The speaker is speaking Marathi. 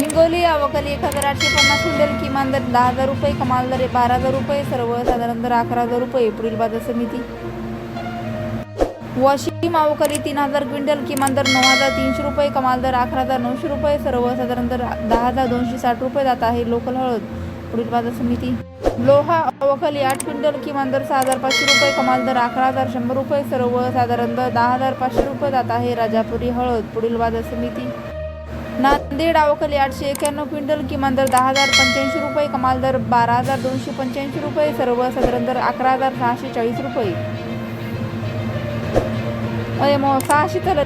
हिंगोली अवकली एक हजार आठशे पन्नास क्विंटल किमान दर दहा हजार रुपये कमाल दर बारा हजार रुपये सर्वसाधारण दर अकरा हजार रुपये पुढील बाजार समिती. वाशिम अवकली तीन हजार क्विंटल किमान दर नऊ हजार तीनशे रुपये कमाल दर अकरा हजार नऊशे रुपये सर्वसाधारण दर दहा हजार दोनशे साठ रुपये जात आहे लोकल हळद पुढील बाजार समिती. लोहा अवकाली आठ क्विंटल किमान दर सहा हजार पाचशे रुपये कमाल दर अकरा हजार शंभर रुपये सर्वसाधारण दर दहा हजार पाचशे रुपये जात आहे राजापुरी हळद पुढील बाजार समिती. नांदेड अवखली आठशे एक्याण्णव क्विंटल किमान दर दहा हजार पंच्याऐंशी रुपये कमाल दर बारा हजार दोनशे पंच्याऐंशी रुपये सर्वसाधारण दर अकरा हजार सहाशे चाळीस रुपये. अय मग सहाशे तर